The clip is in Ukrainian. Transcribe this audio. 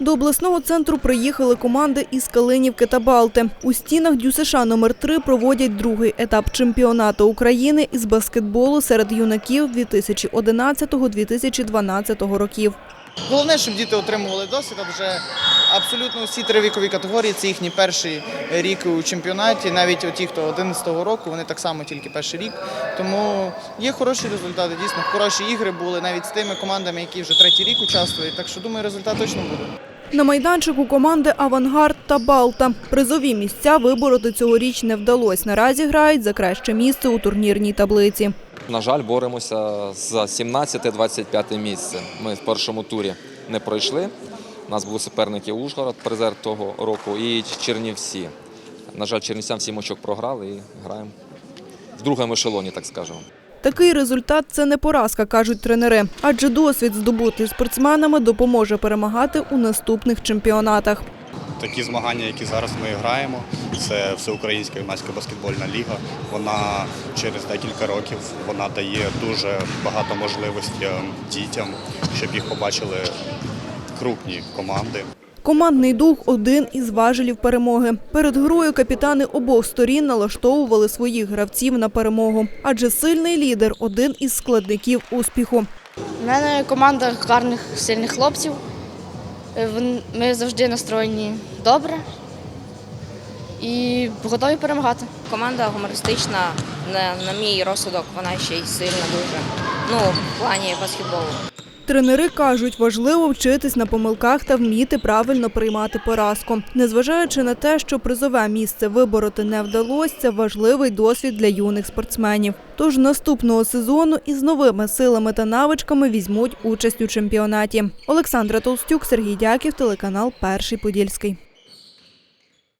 До обласного центру приїхали команди із Калинівки та Балти. У стінах ДЮСШ номер 3 проводять другий етап чемпіонату України із баскетболу серед юнаків 2011-2012 років. Головне, щоб діти отримували досвід, адже абсолютно всі три вікові категорії це їхній перший рік у чемпіонаті. Навіть ті, хто 11-го року, вони так само тільки перший рік. Тому є хороші результати. Дійсно, хороші ігри були навіть з тими командами, які вже третій рік участвують. Так що думаю, результат точно буде. На майданчику команди «Авангард» та «Балта». Призові місця вибороти цьогоріч не вдалося. Наразі грають за краще місце у турнірній таблиці. На жаль, боремося за 17-25 місце. Ми в першому турі не пройшли. У нас були суперники Ужгород, призер того року, і Чернівці. На жаль, Чернівцям сім очок програли і граємо в другому ешелоні, так скажемо. Такий результат – це не поразка, кажуть тренери. Адже досвід, здобутий спортсменами, допоможе перемагати у наступних чемпіонатах. Такі змагання, які зараз ми граємо, це всеукраїнська юнацька баскетбольна ліга. Вона через декілька років вона дає дуже багато можливостей дітям, щоб їх побачили крупні команди. Командний дух – один із важелів перемоги. Перед грою капітани обох сторін налаштовували своїх гравців на перемогу. Адже сильний лідер – один із складників успіху. У мене команда гарних сильних хлопців. Е, Ми завжди настроєні добре і готові перемагати. Команда гумористична, на, на мій розсудок, вона ще й сильна дуже. Ну, в плані баскетболу. Тренери кажуть, важливо вчитись на помилках та вміти правильно приймати поразку. Незважаючи на те, що призове місце вибороти не вдалося, це важливий досвід для юних спортсменів. Тож наступного сезону із новими силами та навичками візьмуть участь у чемпіонаті. Олександра Толстюк, Сергій Дяків, телеканал Перший Подільський.